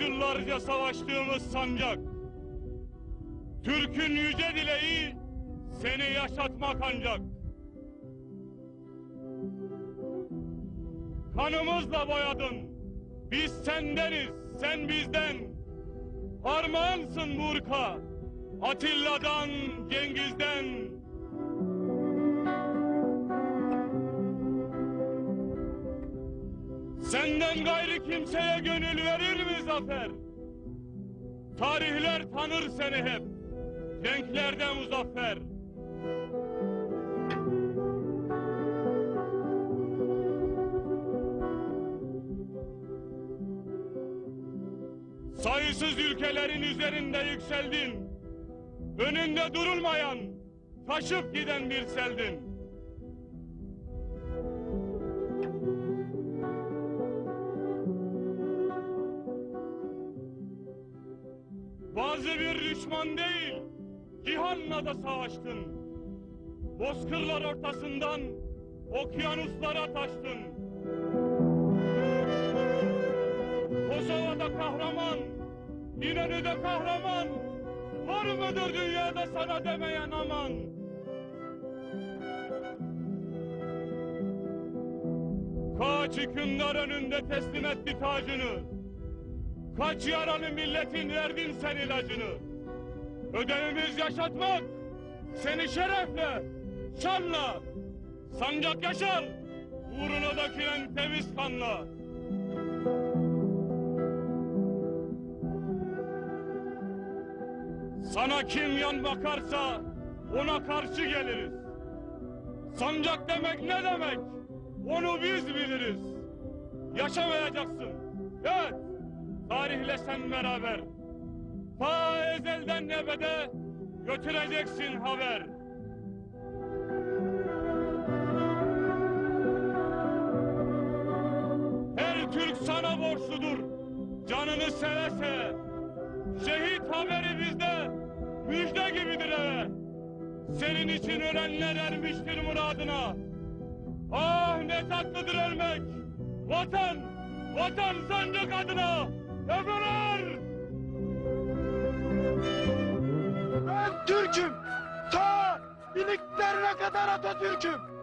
Yıllarca savaştığımız sancak. Türk'ün yüce dileği seni yaşatmak ancak. Kanımızla boyadın. Biz sendeniz, sen bizden. Armağansın Burka. Atilla'dan, Cengiz'den. Senden gayrı kimseye gönül verir mi zafer? Tarihler tanır seni hep. Renklerde muzaffer. Sayısız ülkelerin üzerinde yükseldin. Önünde durulmayan, taşıp giden bir seldin. Bazı bir düşman değil, cihanla da savaştın. Bozkırlar ortasından okyanuslara taştın. Kosova'da kahraman, İnönü'de kahraman. Var mıdır dünyada sana demeyen aman? Kaç hükümdar önünde teslim etti tacını. Kaç yaralı milletin verdin sen ilacını. Ödevimiz yaşatmak. Seni şerefle, şanla. Sancak yaşar. Uğruna dökülen temiz kanla. Sana kim yan bakarsa ona karşı geliriz. Sancak demek ne demek? Onu biz biliriz. Yaşamayacaksın. Evet. Tarihle sen beraber. Ta ezelden ebede götüreceksin haber. Her Türk sana borçludur. Canını seve seve. Şehit haberi bizde müjde gibidir eve. Senin için ölenler ermiştir muradına. Ah ne tatlıdır ölmek. Vatan, vatan sancak adına. Efeler! Ben Türk'üm. Ta iliklerine kadar Atatürk'üm.